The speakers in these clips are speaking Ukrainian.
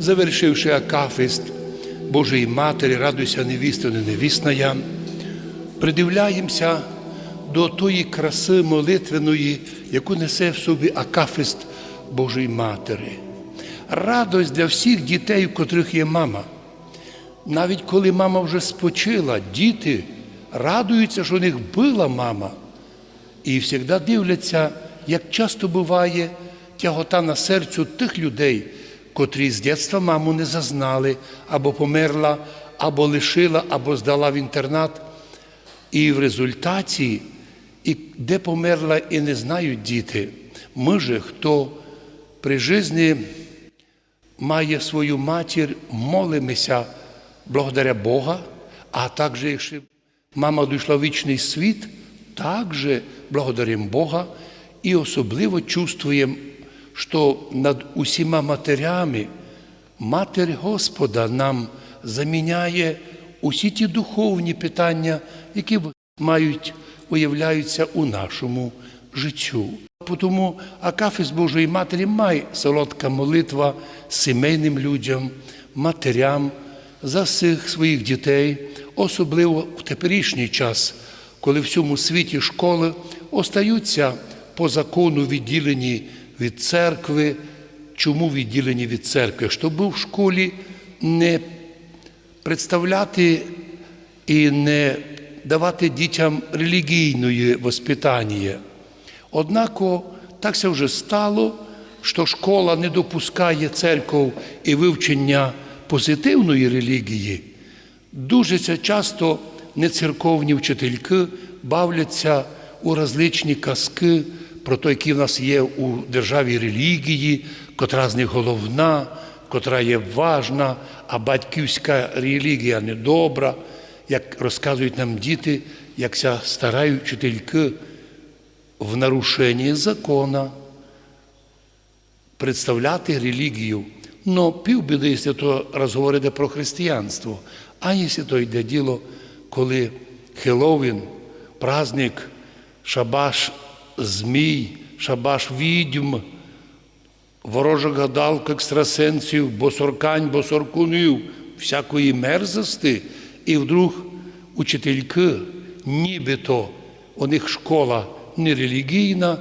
Завершивши акафист Божої Матері, радуйся невісто, не невісна я, придивляємося до тої краси молитвеної, яку несе в собі акафист Божої Матері. Радость для всіх дітей, у котрих є мама. Навіть коли мама вже спочила, діти радуються, що у них була мама. І завжди дивляться, як часто буває тягота на серцю тих людей, котрі з дитинства маму не зазнали, або померла, або лишила, або здала в інтернат. І в результаті, і де померла і не знають діти, ми же, хто при житті має свою матір, молимося благодаря Бога, а також, якщо мама дійшла в вічний світ, також благодаримо Бога і особливо чувствуємо, що над усіма матерями Матір Господа нам заміняє усі ті духовні питання, які мають, уявляються у нашому життю. Тому Акафіс Божої Матері має солодка молитва сімейним людям, матерям за всіх своїх дітей, особливо в теперішній час, коли в всьому світі школи остаються по закону відділені від церкви. Чому відділені від церкви? Щоб в школі не представляти і не давати дітям релігійної воспитання. Однако так це вже стало, що школа не допускає церков і вивчення позитивної релігії. Дуже часто нецерковні вчительки бавляться у различні казки про те, які в нас є у державі релігії, котра з них головна, котра є важна, а батьківська релігія недобра, як розказують нам діти, як ся старають вчительки в нарушенні закона представляти релігію. Но півбіди, якщо то розговорити про християнство, а якщо то йде діло, коли Хеллоуін, праздник, шабаш змій, шабаш відьм, ворожа гадалка, екстрасенсів, босоркань, босоркунів, всякої мерзости, і вдруг учительки, нібито у них школа не релігійна,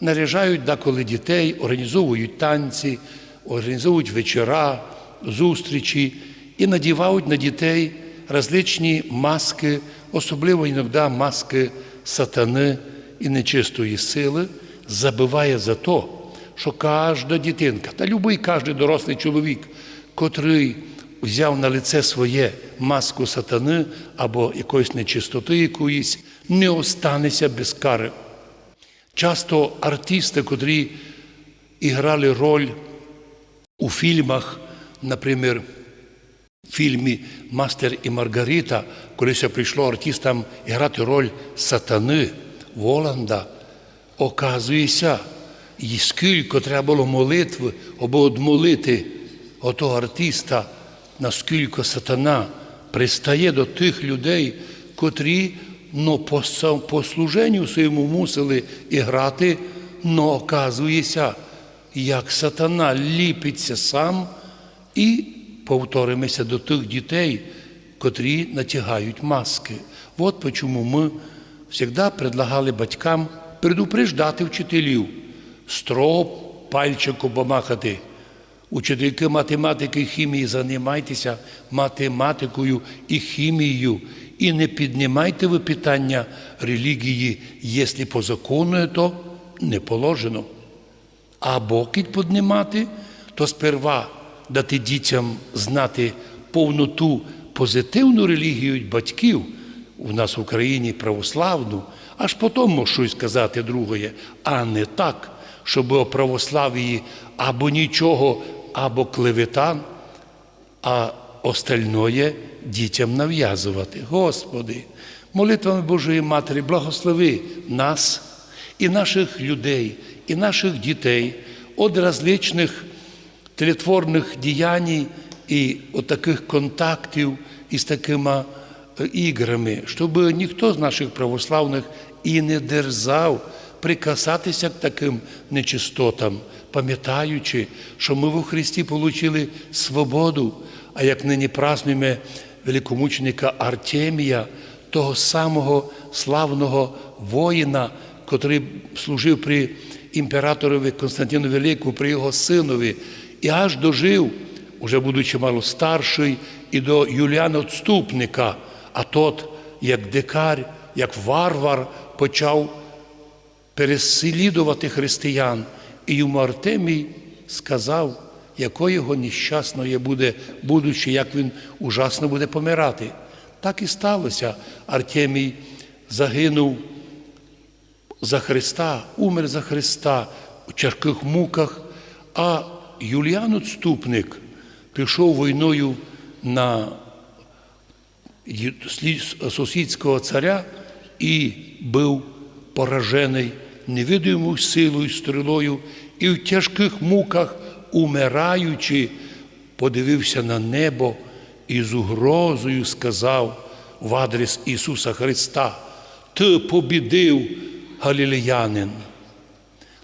наряжають деколи дітей, організовують танці, організовують вечора, зустрічі і надівають на дітей различні маски, особливо іноді маски сатани і нечистої сили, забиває за то, що кожна дитинка, та любий кожен дорослий чоловік, котрий взяв на лице своє маску сатани або якоїсь нечистоти якоїсь, не останеться без кари. Часто артисти, котрі іграли роль у фільмах, наприклад, в фільмі Мастер і Маргарита, колись прийшло артистам грати роль сатани Воланда, оказується, і скільки треба було молитви, або одмолити отого артиста, наскільки сатана пристає до тих людей, котрі ну, по, по служенню своєму мусили і грати, но оказується, як сатана ліпиться сам і повторимося до тих дітей, котрі натягають маски. От чому ми завжди предлагали батькам предупреждати вчителів, строго пальчиком помахати. Учительки математики і хімії займайтеся математикою і хімією. І не піднімайте ви питання релігії, якщо по закону то не положено. Або кить піднімати, то сперва дати дітям знати повноту позитивну релігію батьків у нас в Україні православну, аж потім щось сказати другое, а не так, щоб о православії або нічого, або клеветан, а остальное дітям нав'язувати. Господи, молитвами Божої Матері, благослови нас і наших людей, і наших дітей від различних тлетворних діянь і от таких контактів із такими іграми, щоб ніхто з наших православних і не дерзав прикасатися к таким нечистотам, пам'ятаючи, що ми во Христі отримали свободу, а як нині празднуємо великомученика Артемія, того самого славного воїна, котрий служив при імператорові Константину Великому, при його синові, і аж дожив, уже будучи мало старший, і до Юліана Отступника, а тот, як дикар, як варвар, почав переслідувати християн. І йому Артемій сказав, якою його нещасною буде, будучи, як він ужасно буде помирати. Так і сталося. Артемій загинув за Христа, умер за Христа у тяжких муках, а Юліан Отступник пішов війною на сусідського царя і був поражений невидимою силою, стрілою, і в тяжких муках, умираючи, подивився на небо і з угрозою сказав в адрес Ісуса Христа: Ти побідив, галілеянин.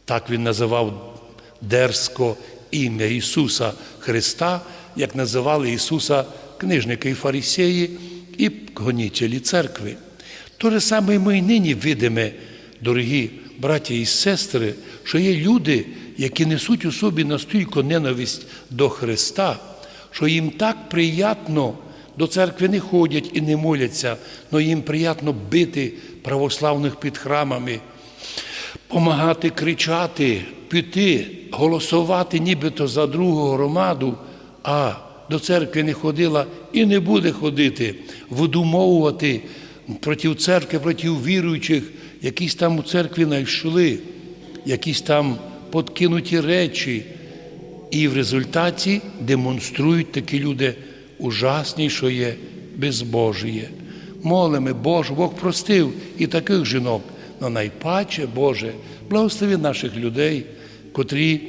Так він називав дерзко ім'я Ісуса Христа, як називали Ісуса книжники і фарисеї і гонітелі церкви. То же саме ми й нині видимо, дорогі браті і сестри, що є люди, які несуть у собі настільки ненависть до Христа, що їм так приємно до церкви не ходять і не моляться, але їм приємно бити православних під храмами, помагати кричати, піти, голосувати нібито за другу громаду, а до церкви не ходила і не буде ходити, видумовувати проти церкви, проти віруючих, якісь там у церкві знайшли, якісь там подкинуті речі. І в результаті демонструють такі люди ужасні, що є безбожіє. Молимо, Боже, Бог простив і таких жінок, але найпаче, Боже, благослови наших людей, котрі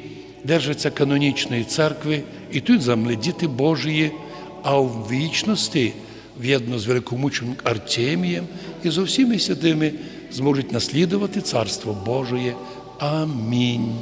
держаться канонічної церкви, і тут замледіти Божії, а в вічності, в'єдно з великомучим Артемієм і з усіми святими зможуть наслідувати Царство Божоє. Амінь.